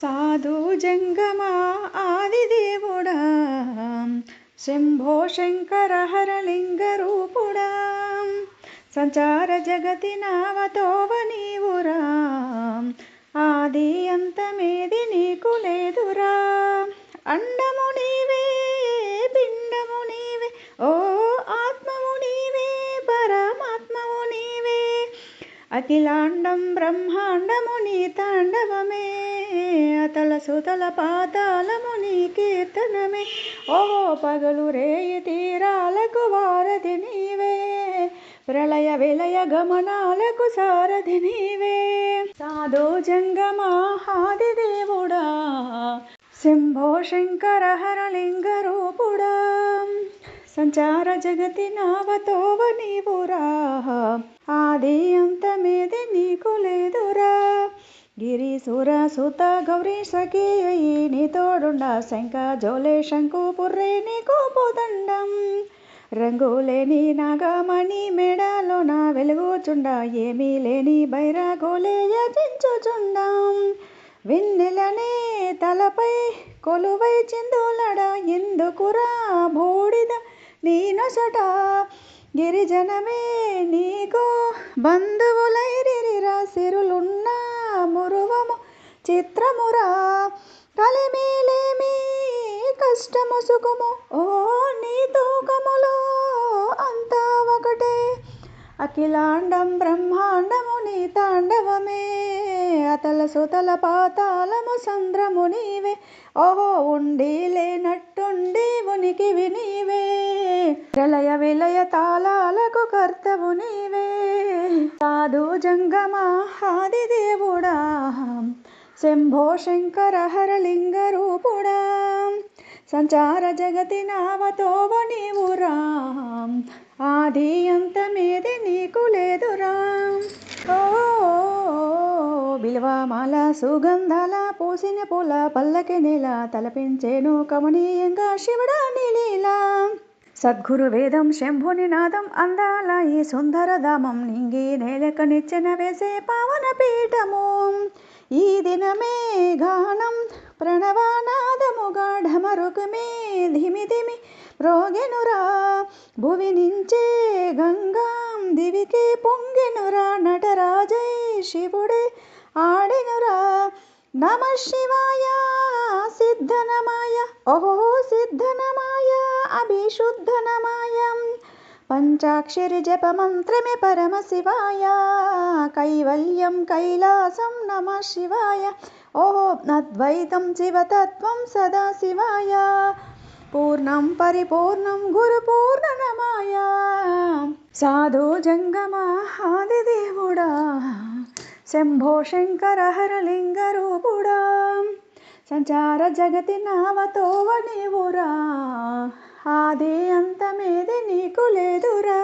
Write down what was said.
సాధు జంగమా ఆదిదేవుడా శంభో శంకర హరలింగ రూపుడా సంచార జగతి నావతోవ నీవురా. అఖిలాండం బ్రహ్మాండము నీ తాండవమే అతల సుతల పాతాలము నీ కీర్తనమే. ఓహో పగలు రేయి తీరాలకు వారధి నీవే ప్రళయ విలయ గమనాలకు సారథి నీవే. సాధో జంగమాహాది దేవుడా శంభో శంకర హరలింగ రూపుడా. సంచార జగతి నావతోవ నీవురా ఆది అంతమేది నీకు లేదురా. గిరి సుర సుత గౌరీ సఖీ నీ తోడుండ శంక జోలే శంకు పుర్రే నీకు పోదండం. రంగులేని నాగమణి మెడలోన వెలుగుచుండ ఏమీ లేని బైరాగోలే యచించుచుండం. విన్నెలనే తలపై కొలువై చిందులడ ఎందుకురా బూడిద నీ నొసట గిరిజనమే నీకు బంధువులైరిరా సిరులున్న మురువము చిత్రమురా. కలిమేలేమి కష్టము సుఖము ఓ నీ తూకములో అంతా ఒకటే. అఖిలాండం బ్రహ్మాండము నీ తాండవమే అతల సుతల పాతాళము సంద్రము నీవే. ఓహో ఉండి లేనట్టు ప్రళయ విలయ తాళాలకు కర్తవు నీవే. సాధు జంగమా ఆది దేవుడా. శంభో శంకర హరలింగ రూపుడా. సంచార జగతి నావతోవ నీవురా ఆది అంతమేది నీకు లేదురా. ఓ బిల్వమాల సుగంధాల పూసిన పూల పల్లకి నెల తలపించేను కమనీయంగా శివుడా నీలీలా సద్గురు వేదం శంభుని నాదం అందాల ఈ సుందర ధామం నింగి నేలక నిచ్చెన వేసే పావన పీఠము. ఈ దినమే గానం ప్రణవానాదము గాఢమరుకుమే ధిమి ధిమి రోగెనురా. భువి నించే గంగాం దివికే పొంగెనురా. నటరాజై శివుడే ఆడెనురా. నమ శివాయ సిద్ధనమాయ ఓహో సిద్ధనమాయ अभिशुद्धनमाय पंचाक्षर जप मंत्र में परम शिवाय कैवल्यम कैलासम नम शिवाय। ओं अद्वैतम शिव तत्व सदा शिवाय। पूर्ण परिपूर्ण गुरुपूर्ण नमाय साधु जंगमादिदेवुड़ा शंभो शंकर हरलिंग रूपुड़ा సంచార జగతి నావతోవ నీవురా ఆది అంతమేది నీకు లేదురా.